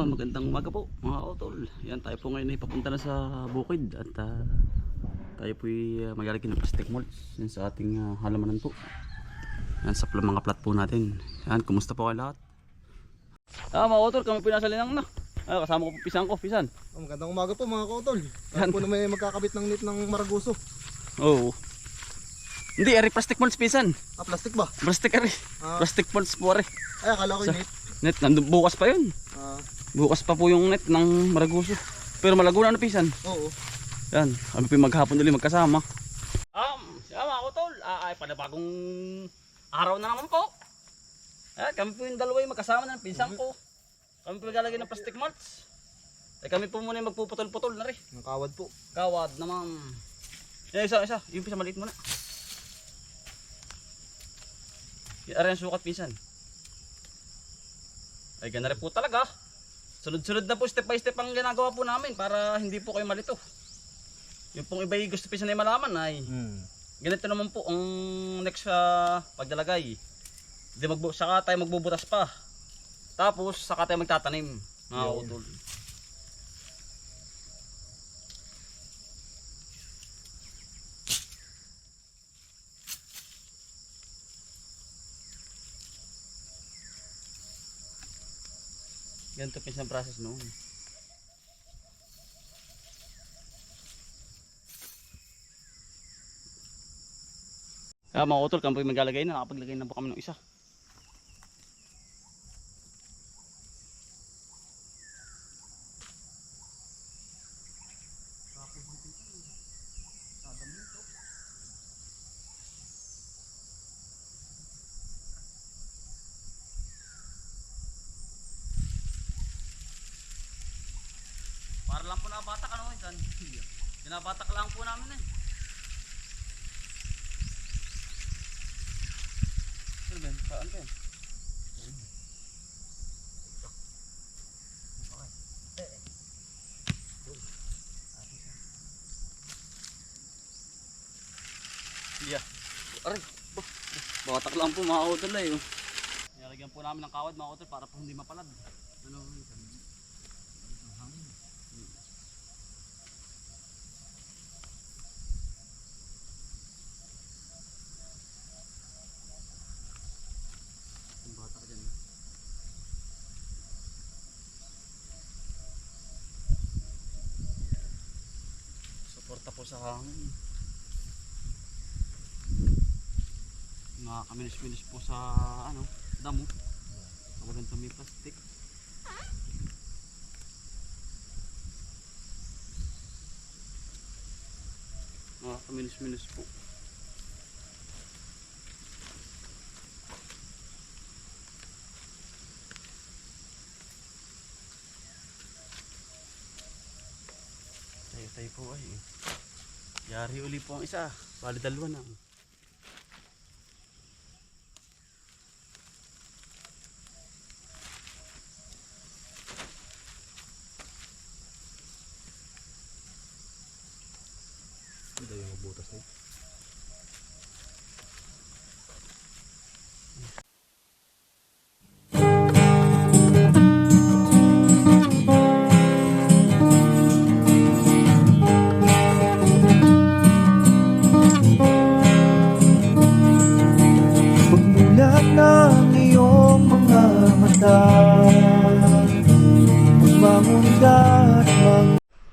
Oh, magandang umaga po mga kautol. Yan tayo po ngayon ay papunta na sa bukid at ah, tayo po ay uh, maglalagay ng plastic mulch yan sa ating ah, halamanan po. Yan sa mga plat po natin. Yan, kumusta po kayo lahat? Ah, mga kautol, kami po nasa linang na. Ah, kasama ko po pisan ko, pisan. Oh, magandang umaga po mga kautol. Yan. Po na may magkakabit ng net ng Maraguso. Oo. Hindi, ari plastic mulch pisan. Ah, plastic ba? Plastic ari. Ah, Plastic mulch po ari. ay, akala ko yung net. Net, nandun, bukas pa yun. Ah, Bukas pa po yung net ng Maraguso. Pero malago na ano pisan. oo. Yan, kami yung maghapon ulit magkasama. Um, siya mga kutol, ah, ay panibagong araw na naman po. Ayan, kami po yung dalawa yung magkasama ng pinsang ko. Kami po naglalagay ng plastic mulch. Ay kami po muna yung magpuputol-putol na rin. Ng kawad po. Kawad naman. Yan, isa, isa. Yung pisa maliit muna. Yan, aray ang sukat pinsan. Ay, gana rin po talaga. Sunod-sunod na po, step by step ang ginagawa po namin para hindi po kayo malito. Yung pong iba gusto pinsan na malaman ay Hmm. ganito naman po ang next sa pagdalagay. Hindi magbu saka tayo magbubutas pa. Tapos saka tayo magtatanim. Mga Yun. utol. Ganito pinsan process noon. Kaya mga utol, kami po maglalagay na, nakapaglagay na po kami ng isa. Para lang po nabatak ano minsan. Binabatak lang po namin eh. Ano ba? Saan ba? Yeah. Aray. Batak lang po mga utol eh. oh. Nilagyan po namin ng kawad mga utol para po hindi mapalad. Ano minsan? Yung bata ka dyan. Po sa hangin. Nakakaminis-minis po sa ano, damo. Kapag ganito may plastic. Nakakaminis-minis po. Tayo tayo po ay. Yari uli po ang isa. Bali dalawa na.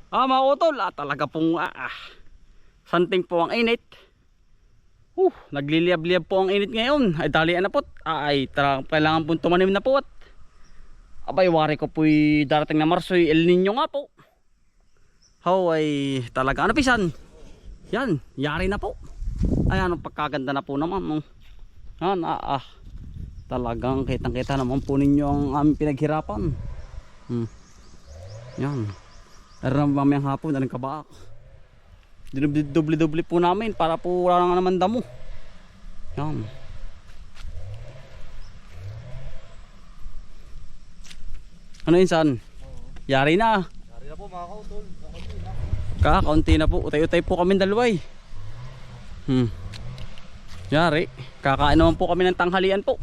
Ah, mga utol, ah, talaga pong ah, ah, santing po ang init. Uh, nagliliyab-liyab po ang init ngayon. Ay dalian na po. Ah, ay kailangan po tumanim na po at abay wari ko po'y darating na Marso El Nino nga po. How ay talaga ano pisan? Yan, yari na po. Ay ano pagkaganda na po naman. No? Yan, ah, ah. Talagang kitang-kita naman po ninyo ang aming pinaghirapan. Hmm. Yan. Aram mamayang hapon, anong kabaak. Dinubli-dubli po namin para po wala nga naman damo. Yan. Ano yun san? Yari na. Yari na po mga kautol. Na. Kakaunti na po. Utay-utay po kami dalawa eh. Hmm. Yari. Kakain naman po kami ng tanghalian po.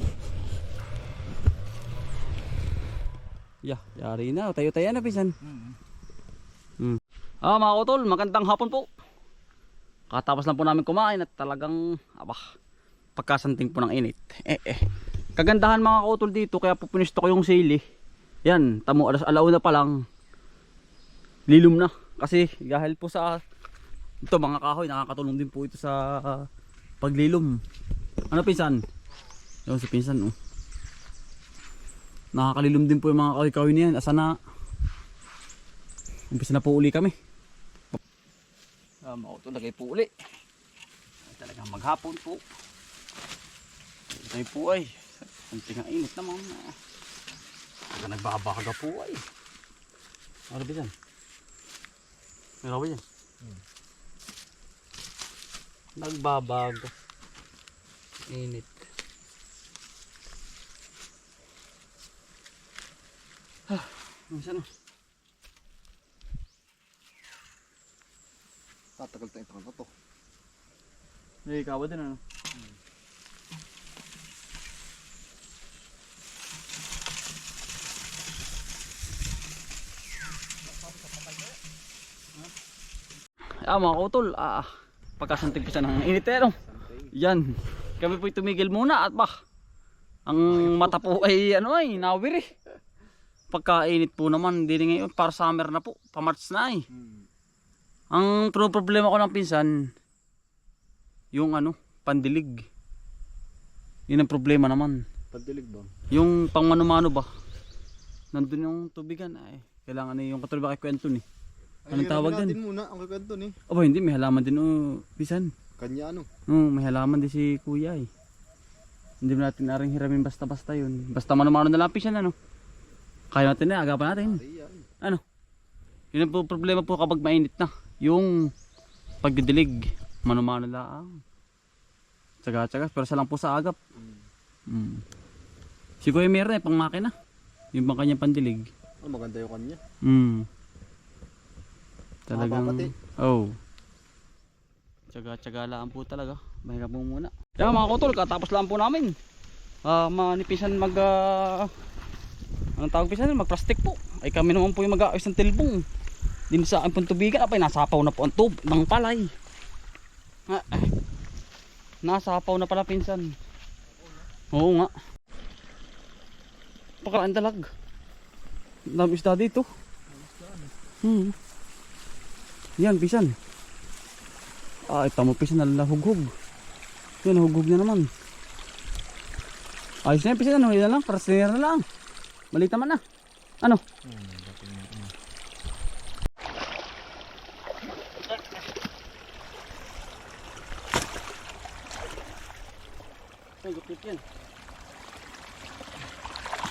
Yeah, yari na. Tayo-tayo na, pisan. Mm. Hmm. Ah, mga kutol, magandang hapon po. Katapos lang po namin kumain at talagang, aba, pagkasanting po ng init. Eh, eh. Kagandahan mga kutol dito, kaya po pinisto ko yung sili. Yan, tamo, alas alauna pa lang. Lilum na. Kasi, dahil po sa, ito mga kahoy, nakakatulong din po ito sa paglilom. Ano pinsan? Yung si pinsan, oh. Nakakalilom din po yung mga kahoy-kahoy niyan. Asa na, Umpisa na po uli kami. Ah, mauto lagay po uli. Talagang maghapon po. Ito po ay. Kunting ang init naman. Ah. Talaga nagbabaga po ay. Ano ba yan? Ano ba yan? Nagbabaga. Init. Ah, ano siya no? Tatagal tayong tangan na to. May ikaw din ano? Ah, mga kutol, ah, pagkasantig ko siya ng init eh, no? Yan, kami po'y tumigil muna at bah, ang mata po ay ano ay, nawir eh. Pagkainit po naman, hindi ngayon, para summer na po, pamarts na eh. Mm. Ang pro problema ko ng pinsan, yung ano, pandilig. Yun ang problema naman. Pandilig ba? Yung pang mano-mano ba? Nandun yung tubigan ay. Kailangan na yung katulad kay kwento ni. Anong tawag natin dun? muna ang kikwento ni. Aba hindi, may halaman din oh, pinsan. Kanya ano? Oo, may halaman din si kuya eh. Hindi mo natin aring hiramin basta-basta yun. Basta mano-mano na lang pinsan ano. Kaya natin na, agapan natin. Ay yan. Ano? Yun ang problema po kapag mainit na. Yung pagdidilig, mano-mano lang. Tsaga-tsaga, pero sa lang po sa agap. Mm. Si Kuya meron eh, pang makina. Yung pang kanyang pandilig. Oh, maganda yung kanya. Mm. Talagang, oh. Tsaga-tsaga lang po talaga. Mahirap po muna. Kaya mga kutol, katapos lang po namin. Ah, manipisan mag, ah, anong tawag pisan? Mag-plastic po. Ay kami naman po yung mag-aayos ng tilbong. Din sa akin pong tubigan, apay nasapaw na po ang tub ng palay. Ah, ay. Nasapaw na pala pinsan. Oo nga. Pakaraan dalag. Dami isda dito. Hmm. Yan, pisan. Ah, ito mo pisan na nahughog. Yan, nahughog na naman. Ayos na yan, pisan. Ano, na lang. Karasiner na lang. Maliit naman na. Ano? Ay, gupit yan.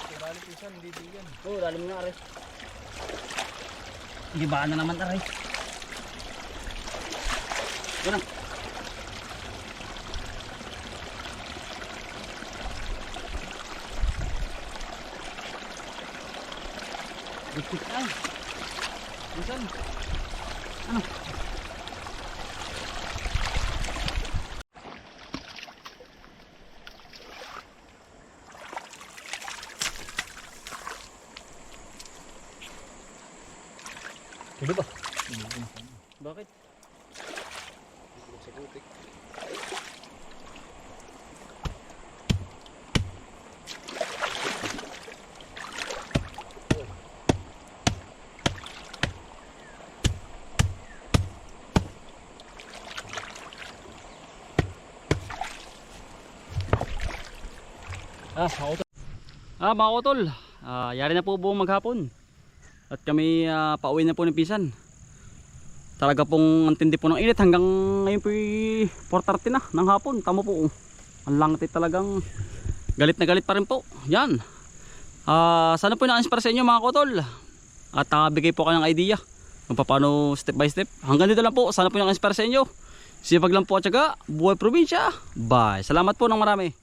Kailangan pinsan, hindi din yan. Oo, oh, lalim na aray. Gibaan na naman aray. Yan ang. Gupit ay. Bisan. Ano? Ano ba? Bakit? Sa putik. Ah, mga utol. Ah, mga utol. Ah, yari na po buong maghapon. At kami ah, pauwi na po ng pisan. Talaga pong antindi po ng init hanggang ngayon po 4.30 na ng hapon. Tamo po. Ang langit talagang galit na galit pa rin po. Yan. Ah, sana po na-inspire sa inyo mga kutol. At ah, bigay po kayo ng idea kung paano step by step. Hanggang dito lang po. Sana po na-inspire sa inyo. Sipag lang po at syaga. Buhay probinsya. Bye. Salamat po ng marami.